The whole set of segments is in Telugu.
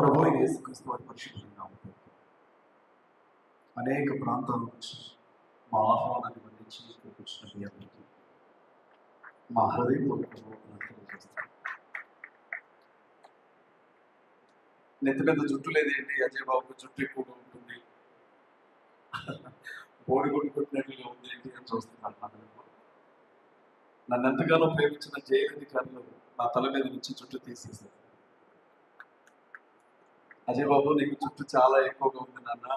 ప్రభు. యేసుక్రీస్తు వారి పరిశుద్ధంగా ఉంటుంది అనేక ప్రాంతాల నుంచి మా ఆహ్వానాన్ని ఇక్కడికి వచ్చిన మీ అందరికీ మా హృదయపూర్వక వందనాలు తెలియజేస్తాను. నెత్తి మీద జుట్టు లేదేంటి అజయ్ బాబుకు జుట్టు ఎక్కువగా ఉంటుంది. బోడిగుడ్డు కొట్టినట్లుగా ఉంది ఏంటి అని చూస్తున్నాను నన్ను నన్ను ఎంతగానో ప్రేమించిన జైలు అధికారులు నా తల మీద నుంచి జుట్టు తీసేశారు. అజయ్ బాబు నీకు జుట్టు చాలా ఎక్కువగా ఉంది నాన్న.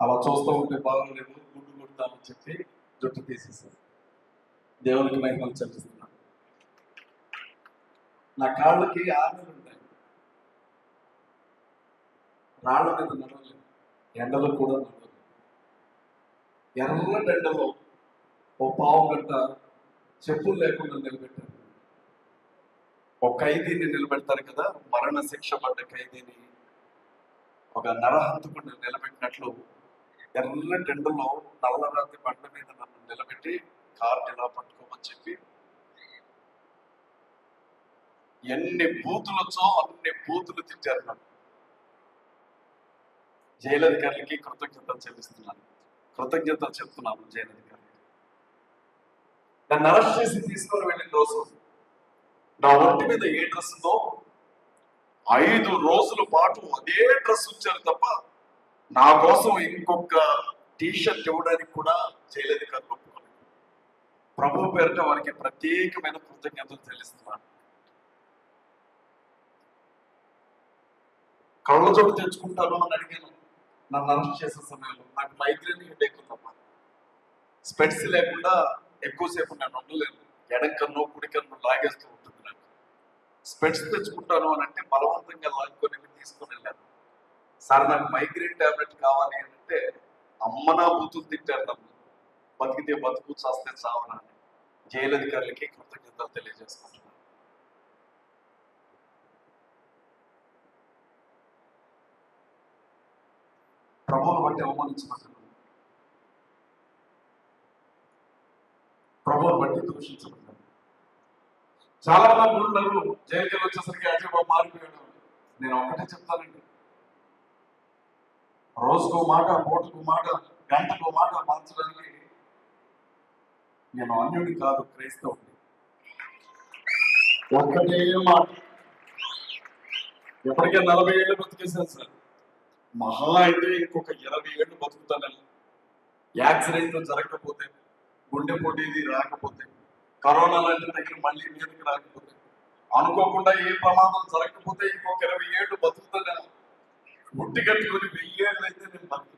అలా చూస్తూ ఉంటే బాగోలేదు గుడ్డు కొడతామని చెప్పి జుట్టు తీసేసాను దేవునికి మహిమలు చెల్లిస్తున్నాను. నా కాళ్ళకి ఆమెలు ఉంటాయి. రాళ్ళ మీద నడవలేదు ఎండలో కూడా నడవలేదు ఎర్ర ఎండలో ఓ పావు గంట చెప్పులు లేకుండా నిలబెట్టారు ఒక ఖైదీని నిలబెడతారు కదా మరణ శిక్ష పడ్డ ఖైదీని ఒక నరహంతకుడిని నిలబెట్టినట్లు ఎర్ర టెండలో నల్లరాతి బండ మీద నన్ను నిలబెట్టి కారు ఇలా పట్టుకోమని చెప్పి ఎన్ని బూతులు వచ్చో అన్ని బూతులు తిట్టారు నన్ను. జైలధికారులకి కృతజ్ఞతలు చెల్లిస్తున్నాను. కృతజ్ఞతలు చెప్తున్నాను జైలధికారులకి. నన్ను అరెస్ట్ చేసి తీసుకొని వెళ్ళిన రోజు నా ఒంటి మీద ఏ డ్రెస్ ఉందో ఐదు రోజుల పాటు అదే డ్రెస్ ఉంచారు తప్ప నా కోసం ఇంకొక టీషర్ట్ ఇవ్వడానికి కూడా చేయలేదు కదా ఒప్పుకోలేదు. ప్రభు పేరిట వారికి ప్రత్యేకమైన కృతజ్ఞతలు తెలుస్తున్నాను కళ్ళ చోటు తెచ్చుకుంటాను అని అడిగాను. నన్ను అరెస్ట్ చేసే సమయంలో నాకు మైగ్రేన్ హెడేక్ ఉందమ్మా స్పెట్స్ లేకుండా ఎక్కువసేపు నేను ఉండలేను. ఎడకన్ను కుడికన్ను లాగేస్తూ ఉంటుంది స్పెట్స్ తెచ్చుకుంటాను అని అంటే బలవంతంగా లాక్కొని వెళ్ళి తీసుకొని వెళ్ళాను. సార్ నాకు మైగ్రేన్ టాబ్లెట్ కావాలి అని అంటే అమ్మ నా బూతులు తిట్టారు నన్ను బతికితే బతుకు చాస్తే చావనా జైలు అధికారులకి కృతజ్ఞతలు తెలియజేసుకుంటున్నాను. ప్రభువును బట్టి అవమానించబడ్డాను. ప్రభువును బట్టి దూషించబడ్డాను. చాలా మంది ఉన్నారు జైలుకి వచ్చేసరికి అజయ్ బాబు మారిపోయాడు. నేను ఒక్కటే చెప్తానండి. రోజుకో మాట పూటకు మాట గంటకు మాట మార్చడానికి నేను అన్యుడి కాదు క్రైస్తవుడి ఒక్కటే మాట. ఎప్పటికే నలభై ఏళ్ళు బతికేశాను సార్. మహా అయితే ఇంకొక ఇరవై ఏళ్ళు బతుకుతాను. యాక్సిడెంట్ జరగకపోతే గుండెపోటీ ఇది రాకపోతే కరోనా లాంటి దగ్గర మళ్ళీ మీదకి రాకపోతే అనుకోకుండా ఏ ప్రమాదం జరగకపోతే ఇంకొక ఇరవై ఏళ్ళు బతుకుతాను గుట్టి కట్టుకుని వెయ్యి ఏళ్ళు అయితే నేను బతుకు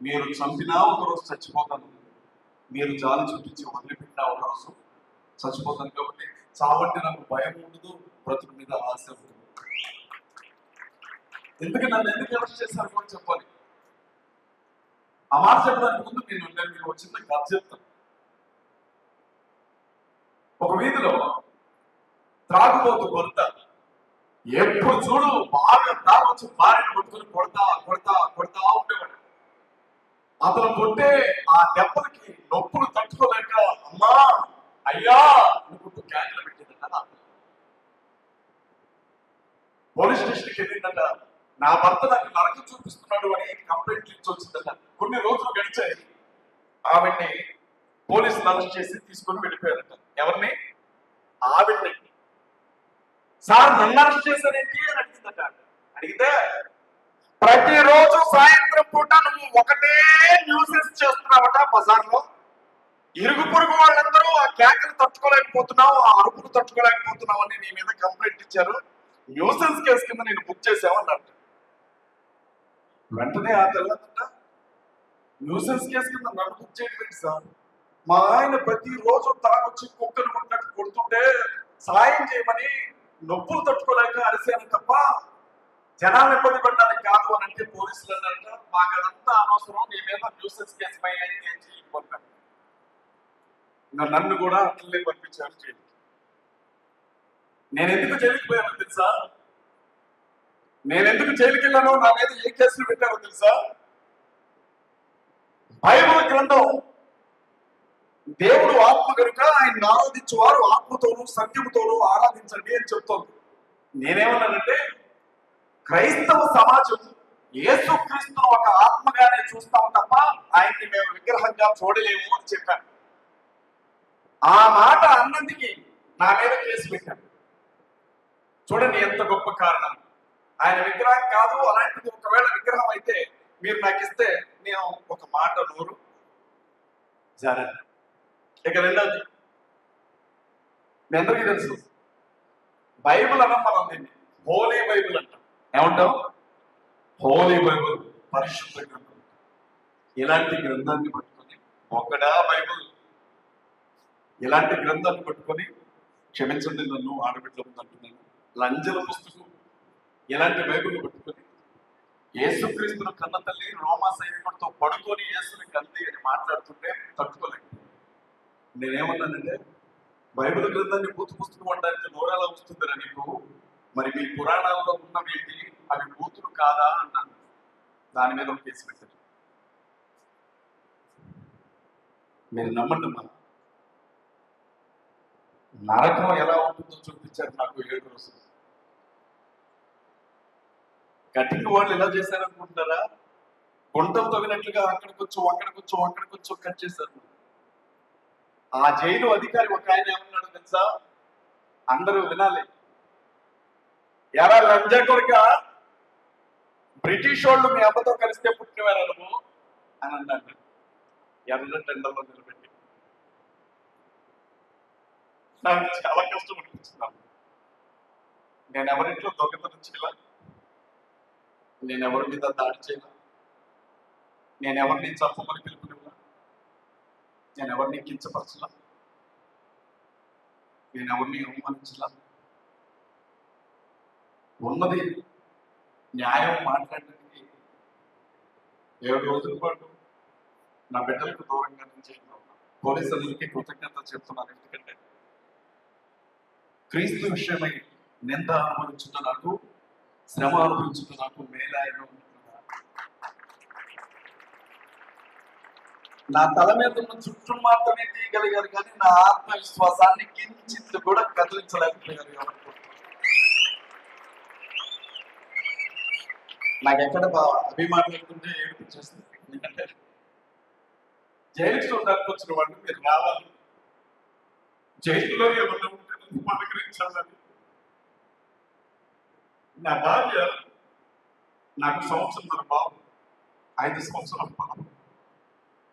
మీరు చంపినా ఒకరోజు చచ్చిపోతాను. మీరు జాలి చూపించి వదిలిపెట్టినా ఒకరోజు చచ్చిపోతాను కాబట్టి చావంటే నాకు భయం ఉండదు బ్రతుకు మీద ఆశ ఉంటుంది ఎందుకు నన్ను ఎందుకు అరెస్ట్ చేశారు కూడా చెప్పాలి? ఆ మాట చెప్పడానికి ముందు నేను నేను మీకు ఒక చిన్న కథ చెప్తాను. ఒక వీధిలో త్రాగుబోతు కొరత. ఎప్పుడు చూడు బాగా తాగొచ్చి భార్యను కొట్టుకుని కొడతా కొడతా కొడతా ఉండేవాడు. అతను కొట్టే ఆ దెబ్బలకి నొప్పులు తట్టుకోలేక అమ్మా అయ్యా అనుకుంటూ క్యాన్లు పెట్టిందట పోలీస్ స్టేషన్కి వెళ్ళిందట. నా భర్త నాకు నరక చూపిస్తున్నాడు అని కంప్లైంట్ ఇచ్చి వచ్చిందట కొన్ని రోజులు గడిచాయి. ఆవిడ్ని పోలీసులు అరెస్ట్ చేసి తీసుకొని వెళ్ళిపోయారట. ఎవరిని? ఆవిడ్ని. సార్ నన్ను అరెస్ట్ చేశారేంటి అని అడిగిందట. అడిగితే ప్రతిరోజు సాయంత్రం పూట నువ్వు ఒకటే న్యూసెస్ చేస్తున్నావట బజార్లో. ఇరుగు పొరుగు వాళ్ళందరూ ఆ కేకలు తట్టుకోలేకపోతున్నావు ఆ అరుపులు తట్టుకోలేకపోతున్నావు అని నీ మీద కంప్లైంట్ ఇచ్చారు. న్యూసెన్స్ కేసు కింద నేను బుక్ చేసామన్నట్టు వెంటనే ఆ తెల్లందట న్యూసెన్స్ కేసు కింద నన్ను బుక్ చేయడం సార్? మా ఆయన ప్రతిరోజు తాగొచ్చి కుక్కలు కొట్టినట్టు కొడుతుంటే సాయం చేయమని నొప్పులు తట్టుకోలేక అరిశాను తప్ప జనాలు ఇబ్బంది పెట్టడానికి కాదు అని అంటే పోలీసులు అన్నారట. మాకు అదంతా అనవసరం. నీ మీద న్యూసెన్స్ కేసు పై అయితే ఏం చేయకపోతాను ఇంకా నన్ను కూడా అట్లనే పంపించారు జైలుకి. నేను ఎందుకు జైలుకి పోయానో తెలుసా? నేను ఎందుకు జైలుకి వెళ్ళానో నా మీద ఏ కేసులు పెట్టారో తెలుసా? బైబుల్ గ్రంథం దేవుడు ఆత్మ కనుక ఆయన ఆరాధించు వారు ఆత్మతోనూ సత్యముతోనూ ఆరాధించండి అని చెప్తోంది. నేనేమన్నానంటే క్రైస్తవ సమాజం యేసుక్రీస్తును ఒక ఆత్మగానే చూస్తాం తప్ప ఆయన్ని మేము విగ్రహంగా చూడలేము అని చెప్పాను. ఆ మాట అన్నందుకి నా మీద కేసు పెట్టాను. చూడండి ఎంత గొప్ప కారణం. ఆయన విగ్రహం కాదు అలాంటిది ఒకవేళ విగ్రహం అయితే మీరు నాకు ఇస్తే నేను ఒక మాట నోరు జరగదు ఇక రెండవది మీ అందరికీ తెలుసు. బైబిల్ అన్న మనం దీన్ని హోలీ బైబిల్ అంటాం. ఏమంటాం హోలీ బైబిల్ పరిశుద్ధ గ్రంథం. ఇలాంటి గ్రంథాన్ని పట్టుకొని ఒకడా బైబిల్. ఇలాంటి గ్రంథాన్ని పట్టుకొని క్షమించండి నన్ను ఆడబిడ్డ ఉందంటున్నాను లంజల పుస్తకం. ఇలాంటి బైబిల్ పట్టుకొని యేసుక్రీస్తును కన్న తల్లి రోమా సైనికుడితో పడుకొని యేసుని కంది అని మాట్లాడుతుంటే తట్టుకోలేదు నేనేమన్నానంటే బైబిల్ గ్రంథాన్ని బూతు పుస్తకం అనడానికి నోరెలా వస్తుందిరా నీకు. మరి మీ పురాణాల్లో ఉన్నవేంటి? అవి బూతులు కాదా అన్నాను దాని మీద ఒక కేసు పెట్టారు మీరు నమ్మండి అమ్మా. నరకం ఎలా ఉంటుందో చూపించారు నాకు ఏడు రోజులు. కటింగ్ వాళ్ళు ఎలా చేశారనుకుంటున్నారా? గుంటలు తవ్వినట్లుగా అక్కడికొచ్చు అక్కడికొచ్చు అక్కడికొచ్చు కట్ చేశారు. ఆ జైలు అధికారి ఒక ఆయన ఏమన్నాడు తెలుసా? అందరూ వినాలి. ఎలా లంజా కొడుక? బ్రిటిష్ వాళ్ళు మీ అమ్మతో కలిస్తే పుట్టినవారు నువ్వు అని అన్నాడు. ఎర్ర టెండర్లో నిలబెట్టి. నాకు చాలా కష్టం అనిపించింది నేను ఎవరింట్లో దొంగతనం నేను ఎవరి మీద దాడి చేయాల? నేను ఎవరిని చంపమని పిలుపునివ్వాల నేను ఎవరిని కించపరచలా? నేను ఎవరిని అవమానించలా? ఉన్నది న్యాయం మాట్లాడడానికి ఏడు రోజుల పాటు నా బిడ్డలకు దూరంగా నుంచి పోలీసులకి కృతజ్ఞత చెప్తున్నాను. ఎందుకంటే క్రీస్తు విషయమై నింద అనుభవించుట నాకు శ్రమ అనుభవించుట నాకు మేలాయన నా తల మీద ఉన్న చుట్టూ మాత్రమే తీయగలిగారు కానీ నా ఆత్మవిశ్వాసాన్ని కించిత్ కూడా కదిలించలేకపోయారు నాకెక్కడ నాకు ఎక్కడ ఏడిపించేస్తుంది ఎందుకంటే జైలు వచ్చిన వాడిని మీరు రావాలి. జైల్లో ఏమన్నా ఉంటే నన్ను పలకరించాలని. నా భార్య నాకు సంవత్సరం బాబు ఐదు సంవత్సరాల బాబు.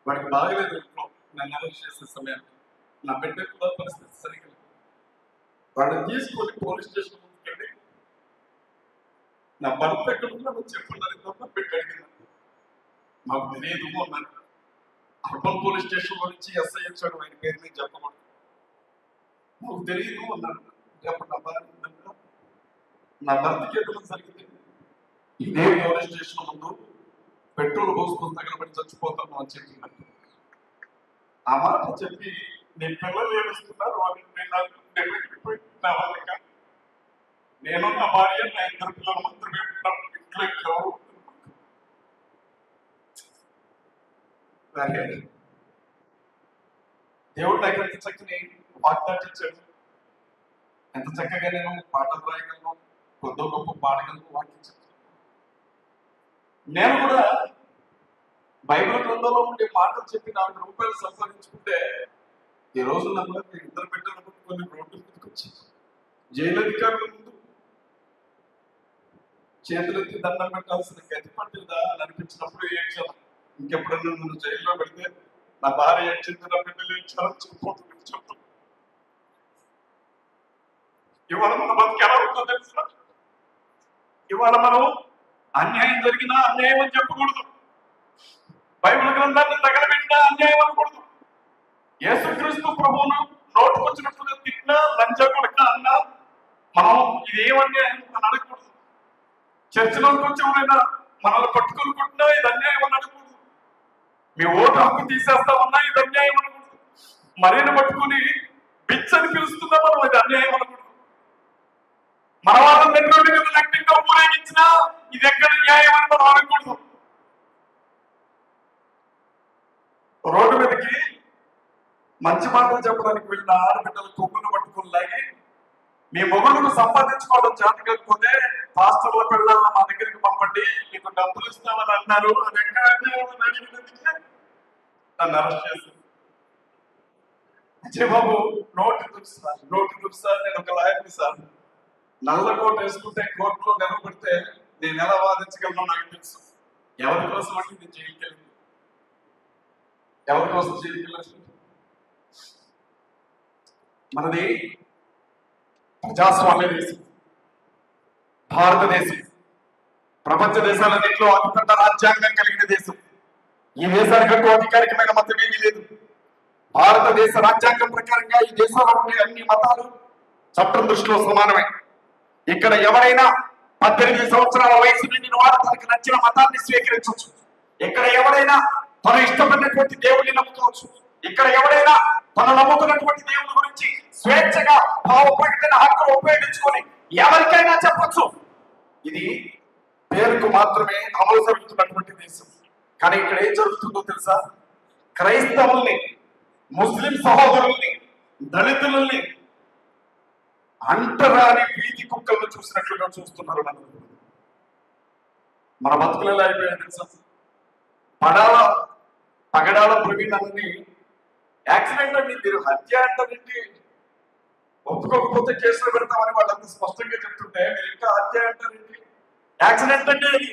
వాడికి బాగలేదు ఇంట్లో నన్ను అరెస్ట్ చేసే సమయానికి నా బిడ్డ కూడా పరిస్థితి సరిగ్గా వాళ్ళని తీసుకొని పోలీస్ స్టేషన్ ముందుకెళ్ళి నా భర్త ఎక్కడ ఉన్నాడో చెప్పండి తప్ప బిడ్డ అడిగింది. మాకు తెలియదు అన్నాను అర్బన్ పోలీస్ స్టేషన్లో నుంచి ఎస్ఐ వచ్చాడు ఆయన పేరు మీద చెప్పకూడదు. మాకు తెలియదు అన్నాడు చెప్పండి నా భార్య నా భర్తకి ఎక్కడ జరిగింది? ఇదే పోలీస్ స్టేషన్ ముందు పెట్రోల్ పోసుకొని తగలబడి చచ్చిపోతాను అని చెప్పినట్టు ఆ మాట చెప్పి నేను పిల్లలు ఏడుస్తున్నారు వాళ్ళు నేను నా భార్య నా ఇద్దరు పిల్లలు మాత్రమే ఉన్నాం ఇంట్లో ఎవరు దేవుడు నాకు ఎంత చక్కని వాగ్దానం ఎంత చక్కగా నేను పాటలు రాయగలను కొద్ది గొప్ప పాడగలను వాక్యం చెప్తాను నేను కూడా బైబిల్ గ్రంథంలో ఉండే మాటలు చెప్పి నాలుగు రూపాయలు సంపాదించుకుంటే ఈ రోజు నన్ను ఇద్దరు పెట్టాలనుకుంటే కొన్ని రోడ్డు మీదకి వచ్చి జైలు అధికారుల ముందు చేతులెత్తి దండం పెట్టాల్సిన గతి పట్టిందా అని అనిపించినప్పుడు ఏడ్చాను ఇంకెప్పుడన్నా నన్ను జైల్లో పెడితే నా భార్య ఏడ్చింది నా బిడ్డలు ఏడ్చారని చెప్పబోతుంది చెప్తాను ఇవాళ మన బతికి ఎలా ఉందో తెలుసా? ఇవాళ మనం అన్యాయం జరిగినా అన్యాయం అని చెప్పకూడదు. బైబిల్ గ్రంథాన్ని తగలబెట్టినా అన్యాయం అనకూడదు. యేసుక్రీస్తు ప్రభువును నోటుకొచ్చినట్టుగా తిట్టినా లంచ కొడక అన్నా మనం ఇదేమన్యాయం అని అడగకూడదు. చర్చలోకి వచ్చి ఎవరైనా మనల్ని పట్టుకొని కొట్టినా ఇది అన్యాయం అని అడగకూడదు. మీ ఓటు హక్కు తీసేస్తామన్నా ఇది అన్యాయం అనకూడదు మరీని పట్టుకుని బిచ్చని పిలుస్తున్నా మనం ఇది అన్యాయం అనకూడదు మన వాళ్ళని మీద లెక్కగా ఊరేగించినా ఇది ఎక్కడ న్యాయం అని మనం అనకూడదు రోడ్డు మీదకి మంచి మాటలు చెప్పడానికి వెళ్ళిన ఆడబిడ్డలు కొమ్ములు పట్టుకుని లాగి మీ మొగుడును సంపాదించుకోవడం చేత కాకపోతే పాస్టర్ల పిల్లలను మా దగ్గరికి పంపండి మీకు డబ్బులు ఇస్తామని అన్నారు. అది ఎక్కడ నన్ను అరెస్ట్ చేశారు. అజయ్ బాబు నోటి దుక్కు సార్ నోటి సార్ నేను ఒక లాయర్ని సార్. నల్ల కోట్ వేసుకుంటే కోర్టులో నిలబడితే నేను ఎలా వాదించగలను నాకు తెలుసు. ఎవరి కోసం అంటే నేను జైలుకి వెళ్ళింది? ఎవరి కోసం జైలుకి వెళ్ళాల్సింది మనది ప్రజాస్వామ్య దేశం. భారతదేశం. ప్రపంచ దేశాలన్నింటిలో అతిపెద్ద రాజ్యాంగం కలిగిన దేశం. ఈ దేశానికంటూ అధికారికమైన మతమేమీ లేదు. భారతదేశ రాజ్యాంగం ప్రకారంగా ఈ దేశంలో ఉండే అన్ని మతాలు చట్టం దృష్టిలో సమానమే. ఇక్కడ ఎవరైనా పద్దెనిమిది సంవత్సరాల వయసు నిండిన వారు తనకు నచ్చిన మతాన్ని స్వీకరించవచ్చు. ఇక్కడ ఎవరైనా తన ఇష్టపడినటువంటి దేవుడిని నమ్ముకోవచ్చు. ఇక్కడ ఎవరైనా తను నమ్ముకున్నటువంటి దేవుడి గురించి స్వేచ్ఛగా భావ ప్రకటన హక్కును ఉపయోగించుకొని ఎవరికైనా చెప్పచ్చు. ఇది పేరుకు మాత్రమే అమలు జరుగుతున్నటువంటి దేశం. కానీ ఇక్కడ ఏం జరుగుతుందో తెలుసా? క్రైస్తవుల్ని ముస్లిం సహోదరుల్ని దళితులని అంటరాని వీధి కుక్కలను చూసినట్లుగా చూస్తున్నారు మన మన బతుకులు ఎలా అయిపోయాయి తెలుసా? పడాల పగడాల ప్రవీణ్ అని యాక్సిడెంట్ అండి. మీరు హత్య అంటారండి ఒప్పుకోకపోతే కేసులు పెడతామని వాళ్ళు స్పష్టంగా చెప్తుంటే మీరు ఇంకా హత్య అంటారండి యాక్సిడెంట్ అంటే అది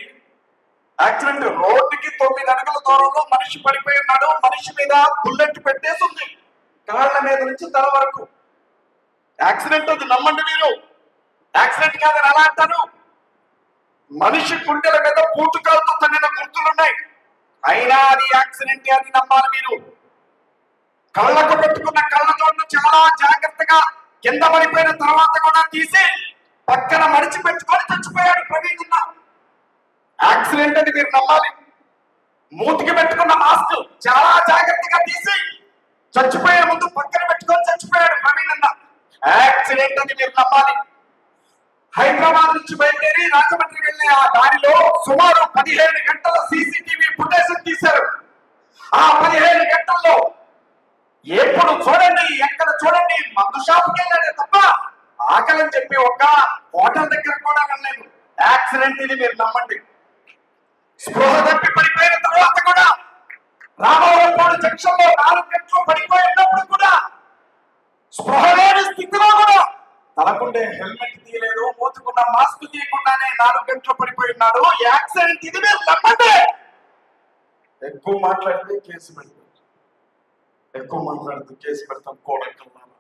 యాక్సిడెంట్ రోడ్డుకి తొమ్మిది అడుగుల దూరంలో మనిషి పడిపోయి ఉన్నాడు. మనిషి మీద బుల్లెట్ పెట్టేసి ఉంది కాళ్ళ మీద నుంచి తల వరకు. యాక్సిడెంట్ అది నమ్మండి మీరు. యాక్సిడెంట్ కాదని అలా అంటారు? మనిషి గుండెల మీద పూటుకాలతో తగిన గుర్తులున్నాయి అయినా అది యాక్సిడెంట్ అని నమ్మాలి మీరు. కళ్ళకు పెట్టుకున్న కళ్ళజోడును చాలా జాగ్రత్తగా కింద పడిపోయిన తర్వాత కూడా తీసి పక్కన మడిచి పెట్టుకొని చచ్చిపోయాడు ప్రవీణ్ యాక్సిడెంట్ అని మీరు నమ్మాలి. మూతికి పెట్టుకున్న మాస్క్ చాలా జాగ్రత్తగా తీసి చచ్చిపోయే ముందు పక్కన పెట్టుకొని యాక్సిడెంట్ అని మీరు నమ్మాలి? హైదరాబాద్ నుంచి బయలుదేరి రాజమండ్రి వెళ్ళే ఆ దారిలో సుమారు పదిహేను గంటల సీసీటీవీ ఫుటేజ్ తీశారు. ఆ పదిహేను గంటల్లో ఎప్పుడు చూడండి ఎక్కడ చూడండి మందు షాప్కి వెళ్ళాడే తప్ప ఆకలని చెప్పి ఒక హోటల్ దగ్గర కూడా వెళ్ళలేదు. యాక్సిడెంట్ ఇది మీరు నమ్మండి. స్పృహ తప్పి పడిపోయిన తర్వాత కూడా రామవరం జంక్షన్లో నాలుగు గంటలు పడిపోయినప్పుడు కూడా స్పృహ లేని స్థితిలో కూడా తలకుండే హెల్మెట్ తీయలేదు మూతుకున్న మాస్క్ తీయకుండానే నాలుగు గంటలు పడిపోయి ఉన్నాడు. యాక్సిడెంట్ ఇది మీరు నమ్మండి ఎక్కువ మాట్లాడితే కేసు పెడతాం ఎక్కువ మాట్లాడితే కేసు పెడతాం కోడెక్కల్లాగా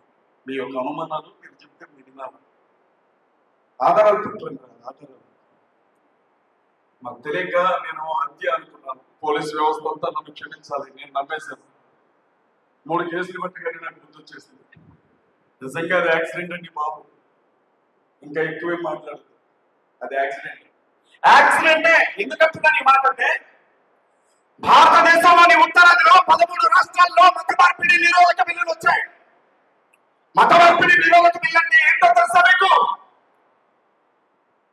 మీ యొక్క అనుమానాలు మీరు చెప్తే మీరు వినాలి ఆధారాలు పెట్టలేదు కదా, ఆధారాలు. మాకు తెలియక నేను హత్య అనుకున్నాను. పోలీస్ వ్యవస్థ అంతా నన్ను క్షమించాలి. నేను నమ్మేశాను. మూడు కేసులు బట్టి కానీ నాకు గుర్తు వచ్చేసింది నిజంగా అది యాక్సిడెంట్ అండి బాబు. ఇంకా ఎక్కువే మాట్లాడదు. అది యాక్సిడెంట్. యాక్సిడెంటే ఎందుకంటున్నాను ఈ మాట అంటే భారతదేశంలోని ఉత్తరాదిలో పదమూడు రాష్ట్రాల్లో మత మార్పిడి నిరోధక బిల్లులు వచ్చాయి. మత మార్పిడి నిరోధక బిల్లు అంటే ఏంటో తెలుసా మీకు?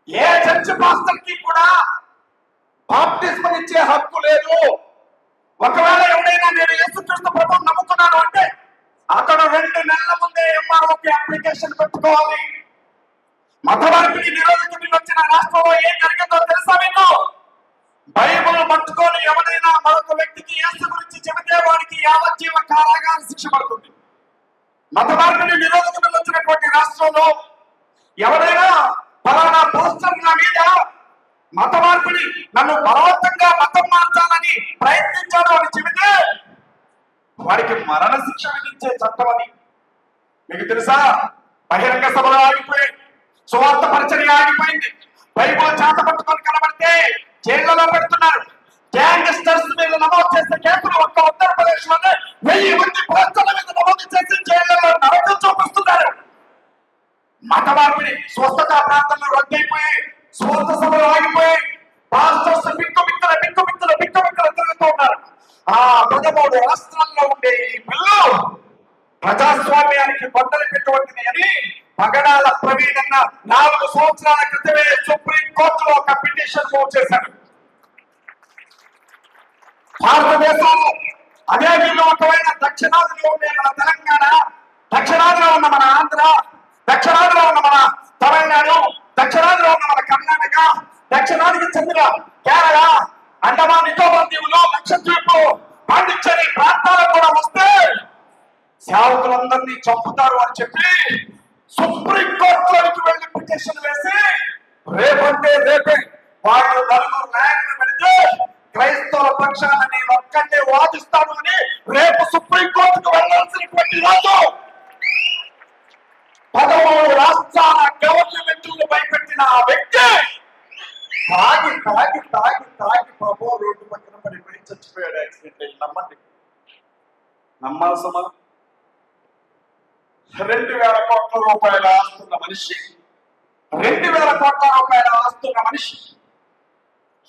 ఏ చర్చ్ పాస్టర్కి కూడా బాప్టిజం ఇచ్చే హక్కు లేదు. ఒకవేళ ఎవడైనా నేను యేసుక్రీస్తు ప్రభువు నమ్ముకున్నాను అంటే అతడు రెండు నెలల ముందే ఎంఆర్ఓకి అప్లికేషన్ పెట్టుకోవాలి. మత మార్పిడి నిరోధక వచ్చిన రాష్ట్రంలో ఏం జరిగిందో తెలుసా మీకు? బైబుల్ పట్టుకొని ఎవరైనా మరొక వ్యక్తికి యేసు గురించి చెబితే వాడికి యావజ్జీవ కారాగార శిక్ష పడుతుంది. మత మార్పిడి నిరోధక వచ్చినటువంటి రాష్ట్రంలో ఎవరైనా పలానా పోస్టర్ నా మీద మత మార్పిడి నన్ను బలవంతంగా మతం మార్చాలని ప్రయత్నించాడు అని చెబితే వారికి మరణ శిక్ష విధించే చట్టం అది. మీకు తెలుసా? బహిరంగ సభలు ఆగిపోయాయి సువార్త పరిచర్య ఆగిపోయింది. బైబుల్ చేత పట్టుకొని కనబడితే జైళ్ళలో పెడుతున్నారు. గ్యాంగ్స్టర్స్ మీద నమోదు చేసే కేసులు ఒక్క ఉత్తరప్రదేశ్లోనే వెయ్యి మంది పోస్టర్ల మీద నమోదు చేసి జైళ్ళలో నరకం చూపిస్తున్నారు. మత మార్పిడి స్వస్థత ప్రాంతంలో రద్దయిపోయి స్వస్థ సభలు ఆగిపోయి పాస్టర్స్ బిక్కు బిక్కుల బిక్కు బిక్కుల బిక్కు బిక్కుల తిరుగుతూ ఉన్నారు. ఆ పదమూడు రాష్ట్రాల్లో ఉండే ఈ బిల్లు ప్రజాస్వామ్యానికి బద్దలు పెట్టుబడింది అని పగడాల ప్రవీణ్ అన్న నాలుగు సంవత్సరాల క్రితమే సుప్రీం కోర్టులో ఒక పిటిషన్ మూవ్ చేశారు భారతదేశంలో అదే వీళ్ళు దక్షిణాదిలో ఉండే మన తెలంగాణ దక్షిణాదిలో ఉన్న మన ఆంధ్ర దక్షిణాదిలో ఉన్న మన తమిళనాడు దక్షిణాదిలో ఉన్న మన కర్ణాటక దక్షిణానికి చెందిన కేరళ అండమాన్ నికోబార్ లక్ష లక్షద్వీపు పండించని ప్రాంతాలకు కూడా వస్తే సేవకులందరినీ చంపుతారు అని చెప్పి సుప్రీం కోర్టులోకి వెళ్ళి పిటిషన్ వేసి రేపంటే రేపే వాళ్ళు నలుగురు నాయకులు పెడితే క్రైస్తవుల పక్షాన నేను ఒక్కటే వాదిస్తాను అని రేపు సుప్రీం కోర్టుకు వెళ్ళాల్సినటువంటి రోజు. పదమూడు రాష్ట్రాల గవర్నమెంట్లు భయపెట్టిన ఆ వ్యక్తి తాగి తాగి తాగి తాగి పాపం రోడ్డు పక్కన పడిపోయి చచ్చిపోయాడు యాక్సిడెంట్ అయ్యి. నమ్మండి. నమ్మాల్సమా రెండు వేల కోట్ల రూపాయల ఆస్తున్న మనిషి. రెండు వేల కోట్ల రూపాయల ఆస్తున్న మనిషి.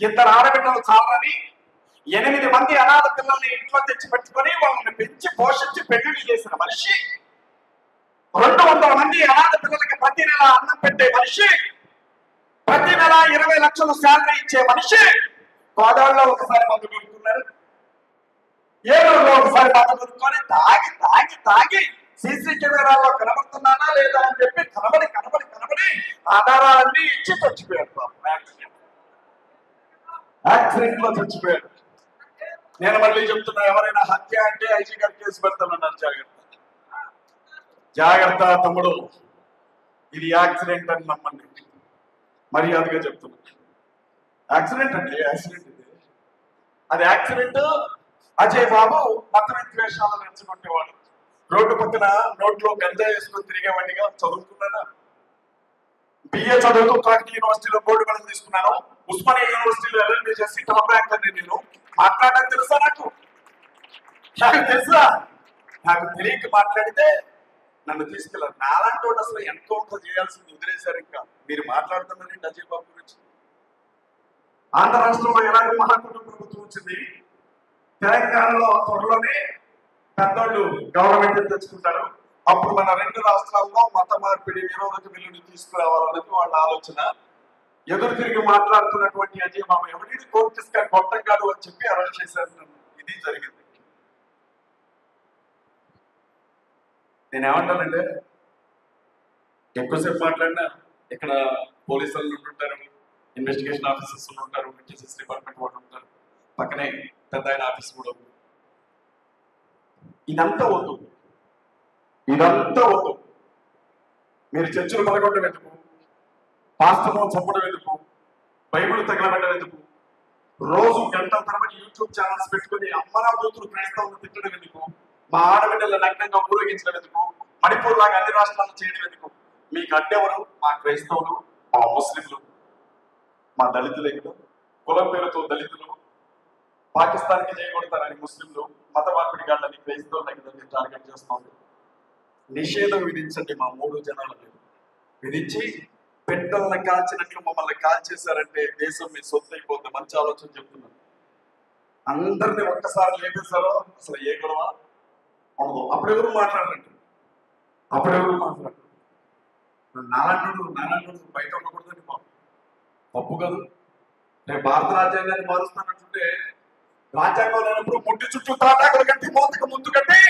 ఇద్దరు ఆడబిడ్డలు చాలని ఎనిమిది మంది అనాథ పిల్లల్ని ఇంట్లో తెచ్చి పెట్టుకొని వాళ్ళని పెంచి పోషించి పెళ్ళిళ్ళు చేసిన మనిషి. రెండు వందల మంది అనాథ పిల్లలకి ప్రతి నెల అన్నం పెట్టే మనిషి. ప్రతి నెల ఇరవై లక్షలు శాలరీ ఇచ్చే మనిషి గోదావరిలో ఒకసారి మందు కొనుక్కున్నారు ఏలూరులో ఒకసారి మందు కొనుక్కొని తాగి తాగి తాగి సీసీ కెమెరాల్లో కనబడుతున్నానా లేదా అని చెప్పి కనబడి కనబడి కనబడి ఆధారాలన్నీ ఇచ్చి చచ్చిపోయాడు పాపం. యాక్సిడెంట్లో చచ్చిపోయాడు. నేను మళ్ళీ చెప్తున్నా ఎవరైనా హత్య అంటే ఐజీ గారు కేసు పెడతానన్నారు జాగ్రత్త. జాగ్రత్త తమ్ముడు. ఇది యాక్సిడెంట్ అని నమ్మండి. మర్యాదగా చెప్తున్నా. యాక్సిడెంట్ అండి యాక్సిడెంట్ ఇది. అది యాక్సిడెంట్ అజయ్ బాబు మత విద్వేషాలను రెచ్చగొట్టేవాడు రోడ్డు పక్కన నోట్లో గంజా వేసుకొని తిరిగేవాడిగా చదువుకున్నానా బిఏ చదువుతూ కాకతీయ యూనివర్సిటీలో బోర్డు మెడల్ తీసుకున్నాను. ఉస్మానియా యూనివర్సిటీలో ఎల్ఎల్బి చేసి టాప్ ర్యాంక్ అని నేను. మాట్లాడడం తెలుసా నాకు? నాకు తెలుసా? నాకు తెలియక మాట్లాడితే నన్ను తీసుకెళ్ళారు. నాలాంటి వాడు అసలు ఎంతో చేయాల్సింది వదిలేశారు ఇంకా. మీరు మాట్లాడుతున్నారండి అజయ్ బాబు గురించి. ఆంధ్ర రాష్ట్రంలో ఎలాగో మహాకుటుంబ ప్రభుత్వం వచ్చింది. తెలంగాణలో త్వరలోనే పెద్దోళ్ళు గవర్నమెంట్ తెచ్చుకుంటారు? అప్పుడు మన రెండు రాష్ట్రాల్లో మత మార్పిడి నిరోధక బిల్లుని తీసుకురావాలన్నది వాళ్ళ ఆలోచన. ఎదురు తిరిగి మాట్లాడుతున్నటువంటి అజయ్ బాబు ఎవరిని కోర్టు తీసుకొని గొట్టం కాదు అని చెప్పి అరెస్ట్ చేశారు ఇది జరిగింది. నేను ఏమంటానంటే ఎక్కువసేపు మాట్లాడినా ఇక్కడ పోలీసులు ఉంటారు ఇన్వెస్టిగేషన్ ఆఫీసర్స్ ఉంటారు జస్టిస్ డిపార్ట్మెంట్ వాళ్ళు ఉంటారు. పక్కనే పెద్ద ఆయన ఆఫీస్ కూడా ఉంది. ఇదంతా వద్దు. ఇదంతా వద్దు. మీరు చర్చలు పలగొట్టడం ఎందుకు? పాస్టర్ను చంపడం ఎందుకు? బైబిల్ తగలబెట్టడం ఎందుకు? రోజు గంటల తరబడి యూట్యూబ్ ఛానల్స్ పెట్టుకుని అమ్మరా దూతులు క్రైస్తవులు తిట్టడం ఎందుకు? మా ఆడబిడ్డల నగ్నంగా ఊరేగించడం ఎందుకు? మణిపూర్ లాగా అన్ని రాష్ట్రాలు చేయడం ఎందుకు? మీకు ఎవరు మా క్రైస్తవులు మా ముస్లింలు మా దళితులు ఎక్కువ కులం పేరుతో దళితులు. పాకిస్తాన్కి చేయకూడతారని ముస్లింలు. మత మార్పిడి గాళ్ళని క్రైస్తవులని కదా టార్గెట్ చేస్తోంది. నిషేధం విధించండి మా మూడు జనాల మీద విధించి పెట్టల్ని కాల్చినట్లు మమ్మల్ని కాల్చేశారంటే దేశం మీ సొంత అయిపోతుంది మంచి ఆలోచన చెప్తున్నాను అందరిని ఒక్కసారి లేపేశారో? అసలు ఏ గొడవ? ఉండదు. అప్పుడెవరు మాట్లాడరండి? అప్పుడెవరు మాట్లాడరు? నారాయణుడు నారాయణుడు బయట ఉండకూడదండి మాకు తప్పు కదా. నేను భారత రాజ్యాంగాన్ని మారుస్తానంటుంటే రాజ్యాంగం లేనప్పుడు ముట్టి చుట్టూ తాటాకులు కట్టి మోతకు ముందు కట్టి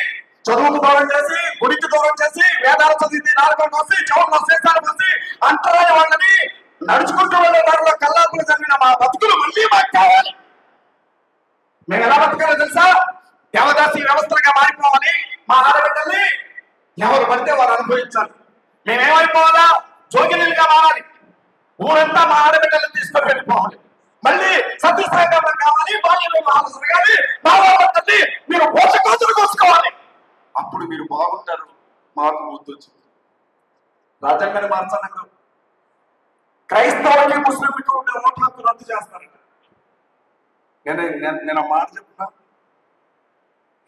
చదువుకు దూరం చేసి గుడికి దూరం చేసి వేదాలు చదివి నాలుగు మోసి చెవుల్లో శేషాలు మోసి అంటరాని వాళ్ళని నడుచుకుంటూ వెళ్ళే దారిలో కల్లాపులు జరిగిన మా బతుకులు మళ్ళీ మాకు కావాలి మేము ఎలా బతకాలో తెలుసా? దేవదాసి వ్యవస్థలుగా మారిపోవాలి మా ఆడబిడ్డల్ని. ఎవరు పడితే వారు అనుభవించాలి. మేమేమైపోవాలా? జోగినీలుగా మారాలి. ఊరంతా మా ఆడబిడ్డలను తీసుకొని వెళ్ళిపోవాలి. మళ్ళీ సత్యసాగరం కావాలి బాల్య వివాహాలు కానీ మా వాళ్ళని మీరు పోషకోతులు కోసుకోవాలి. అప్పుడు మీరు బాగుంటారు. మాకు గుర్తొచ్చింది. రాజ్యాంగాన్ని మార్చాలంటే. క్రైస్తవులకి ముస్లింలకి ఉండే ఓటు హక్కు రద్దు చేస్తారంట. నేను నేను నేను మాట చెప్తున్నా.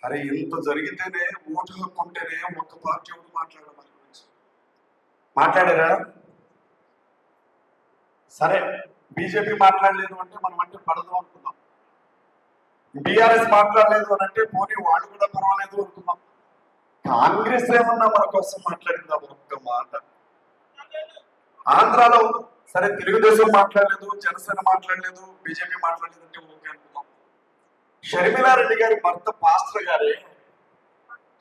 అరే ఇంత జరిగితేనే ఓటు హక్కు ఉంటేనే ఒక్క పార్టీ ఒకటి మాట్లాడమని. మాట్లాడారా? సరే బీజేపీ మాట్లాడలేదు అంటే మనం అంటే పడదు అనుకుందాం. బీఆర్ఎస్ మాట్లాడలేదు అని అంటే పోనీ వాళ్ళు కూడా పర్వాలేదు అనుకుందాం. కాంగ్రెస్ ఏమన్నా మన కోసం మాట్లాడిందా? ఒక్క మాట. ఆంధ్రాలో సరే తెలుగుదేశం మాట్లాడలేదు జనసేన మాట్లాడలేదు బీజేపీ మాట్లాడలేదు అంటే ఓకే అనుకుందాం. షర్మిలారెడ్డి గారి భర్త పాస్టర్ గారే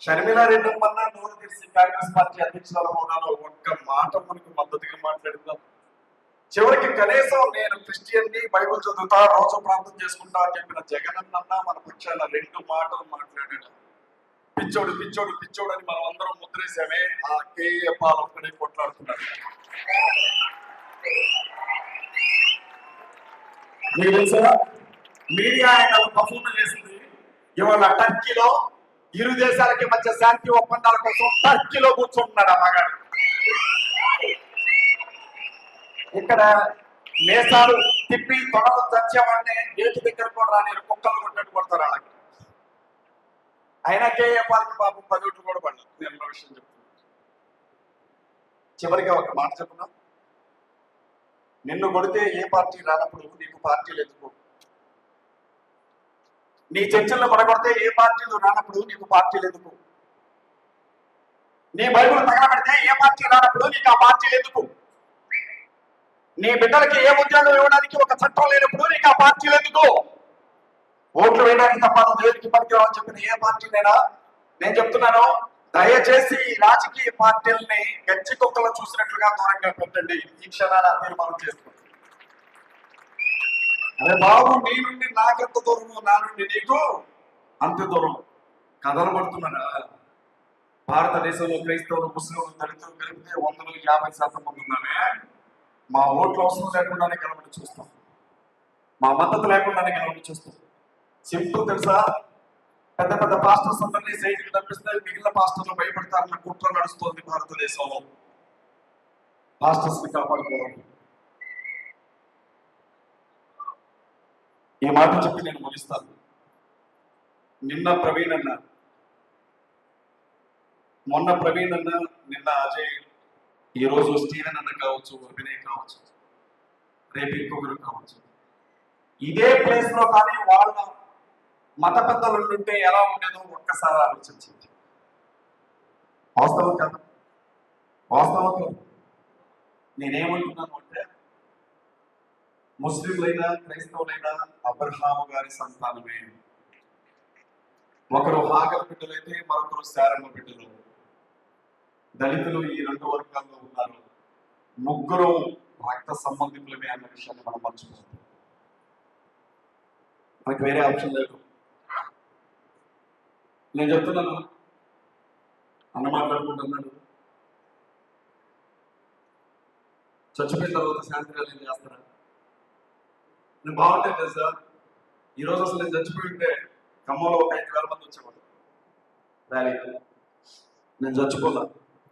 షర్మిలారెడ్డి వల్ల నోరు తెరిచి కాంగ్రెస్ పార్టీ అధ్యక్షుల హోదాలో ఒక్క మాట మనకు మద్దతుగా మాట్లాడుతాం చివరికి కనీసం నేను క్రిస్టియన్ని బైబిల్ చదువుతా రోజు ప్రార్థన చేసుకుంటా అని చెప్పిన జగనన్న మన పక్షాన రెండు మాటలు మాట్లాడాడు. పిచ్చోడు పిచ్చోడు పిచ్చోడు అని మనం అందరం ముద్రేసామే ఆ కేఏ పాల్ ఒక్కడే కొట్లాడుతున్నాడు. మీకు తెలుసా? మీడియా ఆయన పర్ఫార్మెన్స్ చేసింది ఇవాళ టర్కీలో ఇరు దేశాలకి మధ్య శాంతి ఒప్పందాల కోసం టర్కీలో కూర్చుంటున్నాడు ఆ మగాడు. ఇక్కడ నేసాలు తిప్పి తొడలు చచ్చామంటే గేటు దగ్గర కూడా రాని కుక్కలు కొట్టినట్టు కొడతారు వాళ్ళకి అయినా కేఏ పాలకి పాపం పది కూడా పడలేదు. నేను ఒక విషయం చెప్తున్నాను చివరిగా ఒక మాట చెప్పున నిన్ను కొడితే ఏ పార్టీ రానప్పుడు నీకు పార్టీలు ఎందుకు? నీ చర్చల్లో పడగొడితే ఏ పార్టీలు రానప్పుడు నీకు పార్టీలు ఎందుకు? నీ బైబుల్ తగలబెడితే ఏ పార్టీ రానప్పుడు నీకు ఆ పార్టీలు ఎందుకు? నీ బిడ్డలకి ఏ ఉద్యోగం ఇవ్వడానికి ఒక చట్టం లేనప్పుడు నీకు ఆ పార్టీలు ఎందుకు? ఓట్లు వేయడానికి తప్ప నువ్వు దేవుడికి పనికిరావని చెప్పిన ఏ పార్టీనైనా నేను చెప్తున్నాను దయచేసి ఈ రాజకీయ పార్టీల్ని గచ్చి కుక్కలు చూసినట్లుగా దూరంగా పెట్టండి. ఈ క్షణాన తీర్మానం చేసుకోండి. అరే బాబు నీ నుండి నాకెంత దూరము నా నుండి నీకు అంత దూరం. కథలు భారతదేశంలో క్రైస్తవులు ముస్లింలు దళితులు కలిపితే వందలు యాభై శాతం మంది ఉన్నామే. మా ఓట్లు అవసరం లేకుండానే కలబడి చూస్తాం. మా మద్దతు లేకుండానే కలబడి చూస్తాం. సింపుల్ తెలుసా? పెద్ద పెద్ద పాస్టర్స్ అందరినీ సైడ్కి తప్పిస్తే మిగిలిన పాస్టర్లు భయపడతారన్న కుట్ర నడుస్తోంది భారతదేశంలో. పాస్టర్స్ని కాపాడుకోవాలి. ఈ మాట చెప్పి నేను ముగిస్తాను. నిన్న ప్రవీణ్ అన్న మొన్న ప్రవీణ్ అన్న నిన్న అజయ్ ఈ రోజు స్టీవెన్ అన్న కావచ్చు అభినయ్ కావచ్చు రేపు ఇంకొకరు కావచ్చు. ఇదే ప్లేస్లో కానీ వాళ్ళ మత పెద్దలు ఉంటే ఎలా ఉండేదో ఒక్కసారి ఆలోచించింది వాస్తవం కదా? వాస్తవం కాదు? నేనేమంటున్నాను అంటే ముస్లింలైనా క్రైస్తవులైనా అబ్రహాము గారి సంతానమే. ఒకరు హాగల బిడ్డలైతే మరొకరు శారమ్మ బిడ్డలు. దళితులు ఈ రెండు వర్గాల్లో ఉన్నారు. ముగ్గురు రక్త సంబంధికులమే అన్న విషయాన్ని మనం మర్చిపోతాం మనకి వేరే ఆప్షన్ లేదు. నేను చెప్తున్నాను. అన్న మాట్లాడుకుంటున్నాడు. చచ్చిపోయిన తర్వాత శాంతి ర్యాలీ చేస్తారా నేను బాగుంటే కదా సార్ ఈరోజు అసలు నేను చచ్చిపోయి ఉంటే ఖమ్మంలో ఒక ఐదు వేల మంది వచ్చేవాళ్ళు. నేను చచ్చిపోతాను